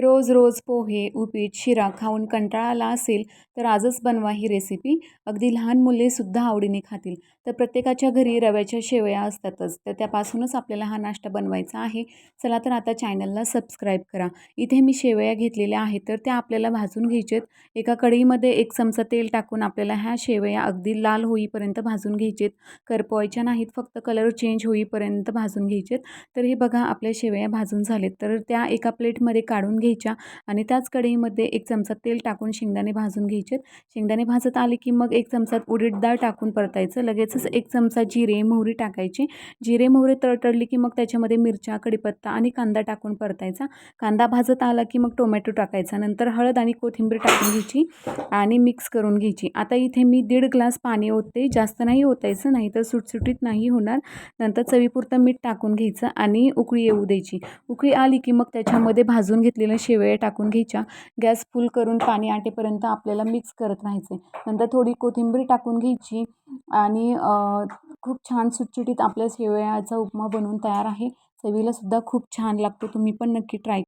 रोज रोज पोहे उपीट शिरा खाऊन कंटाळा आला असेल तर आजच बनवा ही रेसिपी अगदी लहान मुलेसुद्धा आवडीने खातील. तर प्रत्येकाच्या घरी रव्याच्या शेवया असतातच. तर त्यापासूनच आपल्याला हा नाश्ता बनवायचा आहे. चला तर आता चॅनलला सबस्क्राईब करा. इथे मी शेवया घेतलेल्या आहेत तर त्या आपल्याला भाजून घ्यायचेत. एका कढईमध्ये एक चमचा तेल टाकून आपल्याला ह्या शेवया अगदी लाल होईपर्यंत भाजून घ्यायचेत. करपवायच्या नाहीत फक्त कलर चेंज होईपर्यंत भाजून घ्यायचेत. तर हे बघा आपल्या शेवया भाजून झालेत. तर त्या एका प्लेटमध्ये काढून घ्यायच्या आणि त्याच कढईमध्ये एक चमचा तेल टाकून शेंगदाणे भाजून घ्यायचे. शेंगदाणे भाजत आले की मग एक चमचा उडीद डाळ टाकून परतायचं. लगेचच एक चमचा जिरे मोहरी टाकायची. जिरे मोहरी तळतळली की मग त्याच्यामध्ये मिरच्या कढीपत्ता आणि कांदा टाकून परतायचा. कांदा भाजत आला की मग टोमॅटो टाकायचा. नंतर हळद आणि कोथिंबीर टाकून घ्यायची आणि मिक्स करून घ्यायची. आता इथे मी दीड ग्लास पाणी ओतते. जास्त नाही ओतायचं नाही तर सुटसुटीत नाही होणार. नंतर चवीपुरतं मीठ टाकून घ्यायचं आणि उकळी येऊ द्यायची. उकळी आली की मग त्याच्यामध्ये भाजून घेतलेल्या शेवया टाकून घ्यायच्या. गॅस फुल करून पाणी आटेपर्यंत आपल्याला मिक्स करत राहायचे नंतर थोडी कोथिंबीर टाकून घ्यायची आणि खूप छान सुटसुटीत आपल्या शेवयाचा उपमा बनवून तयार आहे. चवीलासुद्धा खूप छान लागतो. तुम्ही पण नक्की ट्राय